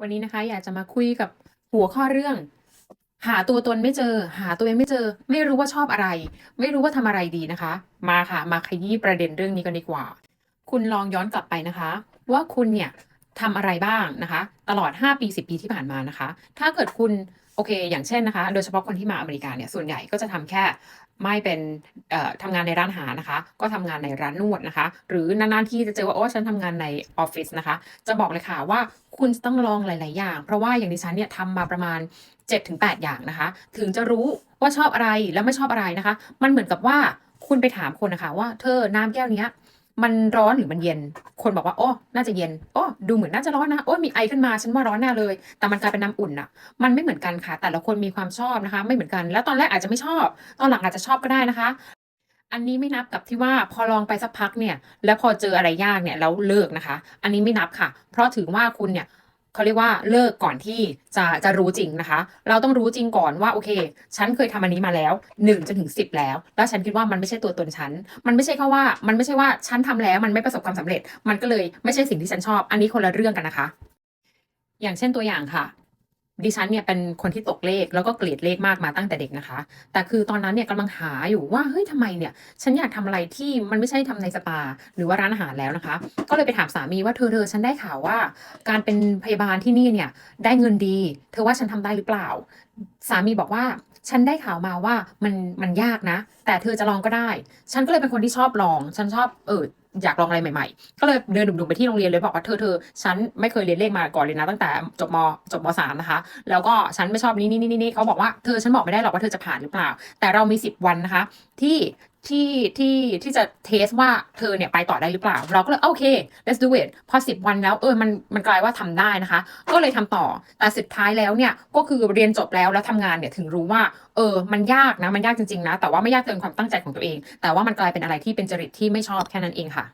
วันนี้นะคะ อยากจะมาคุยกับหัวข้อเรื่อง หาตัวตนไม่เจอ หาตัวเองไม่เจอ ไม่รู้ว่าชอบอะไร ไม่รู้ว่าทำอะไรดีนะคะ มาค่ะ มาขยี้ประเด็นเรื่องนี้กันดีกว่า คุณลองย้อนกลับไปนะคะ ว่าคุณเนี่ย ทำอะไรบ้างนะคะ ตลอด 5 ปี 10 ปีที่ผ่านมานะคะ ถ้าเกิดคุณโอเค อย่างเช่นนะคะ โดยเฉพาะคนที่มาอเมริกาเนี่ยส่วนใหญ่ก็จะทำแค่ไม่เป็นทำงานในร้านอาหารนะคะ ก็ทำงานในร้านนวดนะคะ หรือนานๆที่จะเจอว่าโอ้ฉันทำงานในออฟฟิศนะคะ จะบอกเลยค่ะว่าคุณต้องลองหลาย ๆ อย่าง เพราะว่าอย่างดิฉันเนี่ยทำมาประมาณ 7-8 อย่างนะคะ ถึงจะรู้ว่าชอบอะไรและไม่ชอบอะไรนะคะ มันเหมือนกับว่าคุณไปถามคนนะคะ ว่าเธอน้ำแก้วเนี้ยมันร้อนหรือมันเย็น คนบอกว่าโอ้น่าจะเย็นโอ้ดูเหมือนน่าจะร้อนนะโอ้มีไอขึ้นมาฉันว่าร้อนแน่เลย แต่มันกลายเป็นน้ำอุ่นอะมันไม่เหมือนกันค่ะ แต่ละคนมีความชอบนะคะ ไม่เหมือนกัน แล้วตอนแรกอาจจะไม่ชอบ ตอนหลังอาจจะชอบก็ได้นะคะ อันนี้ไม่นับกับที่ว่าพอลองไปสักพักเนี่ย แล้วพอเจออะไรยากเนี่ยแล้วเลิกนะคะ อันนี้ไม่นับค่ะ เพราะถือว่าคุณเนี่ย เขาเรียกว่าเลิกก่อนที่จะจะรู้จริงนะคะ เราต้องรู้จริงก่อนว่าโอเค ฉันเคยทำอันนี้มาแล้ว1จนถึง 10 แล้ว แล้วฉันคิดว่ามันไม่ใช่ตัวตนฉัน มันไม่ใช่แค่ว่า มันไม่ใช่ว่าฉันทำแล้วมันไม่ประสบความสำเร็จ มันก็เลยไม่ใช่สิ่งที่ฉันชอบ อันนี้คนละเรื่องกันนะคะ อย่างเช่นตัวอย่างค่ะ ดิฉันเนี่ยเป็นคนที่ตกเลขแล้วก็เกลียดเลขมากมาตั้งแต่เด็กนะคะ แต่คือตอนนั้นเนี่ยกำลังหาอยู่ว่าเฮ้ยทำไมเนี่ยฉันอยากทำอะไรที่มันไม่ใช่ทำในสปา หรือว่าร้านอาหารแล้วนะคะ ก็เลยไปถามสามีว่าเธอเธอฉันได้ข่าวว่า การเป็นพยาบาลที่นี่เนี่ยได้เงินดี เธอว่าฉันทำได้หรือเปล่า สามีบอกว่าฉันได้ข่าวมาว่ามันมันยากนะ แต่เธอจะลองก็ได้ ฉันก็เลยเป็นคนที่ชอบลอง ฉันชอบเอออยากลองอะไรใหม่ๆ ก็เลยเดินดุ่มๆไปที่โรงเรียนเลยบอกว่าเธอเธอฉันไม่เคยเรียนเลขมาก่อนเลยนะ ตั้งแต่จบมจบมสามนะคะ แล้วก็ฉันไม่ชอบนี่นี่นี่นี่เขาบอกว่าเธอฉันบอกไม่ได้หรอกว่าเธอจะผ่านหรือเปล่า แต่เรามีสิบวันนะคะ ที่ ที่ที่ที่จะเทสว่าเธอเนี่ยไปต่อได้หรือเปล่า เราก็เลยโอเค let's do it พอสิบวันแล้วเออมันมันกลายว่าทำได้นะคะ ก็เลยทำต่อแต่สุดท้ายแล้วเนี่ยก็คือเรียนจบแล้วแล้วทำงานเนี่ยถึงรู้ว่าเออมันยากนะมันยากจริงๆนะแต่ว่าไม่ยากเกินความตั้งใจของตัวเอง แต่ว่ามันกลายเป็นอะไรที่เป็นจริตที่ไม่ชอบแค่นั้นเองค่ะ